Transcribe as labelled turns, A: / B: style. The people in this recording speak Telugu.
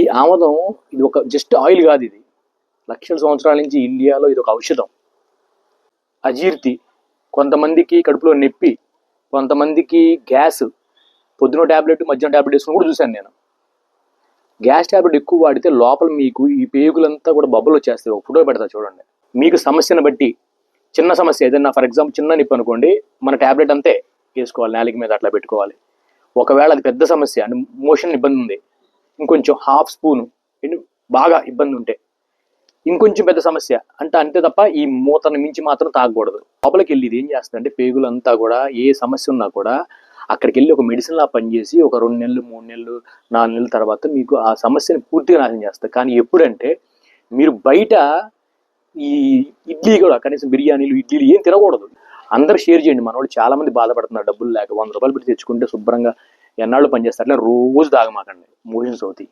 A: ఈ ఆమదం ఇది ఒక జస్ట్ ఆయిల్ కాదు ఇది. లక్షల సంవత్సరాల నుంచి ఇండియాలో ఇది ఒక ఔషధం. అజీర్తి. కొంతమందికి కడుపులో నొప్పి కొంతమందికి గ్యాస్. పొద్దున ట్యాబ్లెట్ మధ్యాహ్నం ట్యాబ్లెట్ వేసుకుని కూడా చూశాను నేను. గ్యాస్ ట్యాబ్లెట్ ఎక్కువ వాడితే లోపల మీకు ఈ పేగులంతా కూడా బబ్బులు వచ్చేస్తాయి. ఒక ఫోటో పెడతా చూడండి. మీకు సమస్యను బట్టి చిన్న సమస్య ఏదైనా ఫర్ ఎగ్జాంపుల్ చిన్న నొప్పి అనుకోండి మన ట్యాబ్లెట్ అంతే వేసుకోవాలి నేలకి మీద అట్లా పెట్టుకోవాలి. ఒకవేళ అది పెద్ద సమస్య అంటే మోషన్ ఇబ్బంది ఉంది. ఇంకొంచెం హాఫ్ స్పూను. బాగా ఇబ్బంది ఉంటే ఇంకొంచెం పెద్ద సమస్య. అంటే అంతే తప్ప ఈ మూతను మించి మాత్రం తాగకూడదు. లోపలికి వెళ్ళి ఇది ఏం చేస్తుందంటే పేగులంతా కూడా ఏ సమస్య ఉన్నా కూడా అక్కడికి వెళ్ళి ఒక మెడిసిన్ లా పనిచేసి ఒక రెండు నెలలు మూడు నెలలు నాలుగు నెలల తర్వాత మీకు ఆ సమస్యని పూర్తిగా నాశనం చేస్తారు కానీ ఎప్పుడంటే మీరు బయట ఈ ఇడ్లీ కూడా కనీసం బిర్యానీలు ఇడ్లీలు ఏం తినకూడదు. అందరు షేర్ చేయండి. మన వాళ్ళు చాలామంది బాధపడుతున్నారు డబ్బులు లేక. వంద రూపాయలు పెట్టి తెచ్చుకుంటే శుభ్రంగా ఎన్నాళ్ళు పనిచేస్తారు? అట్లా రోజు తాగమాకండి మోషన్స్ అవుతాయి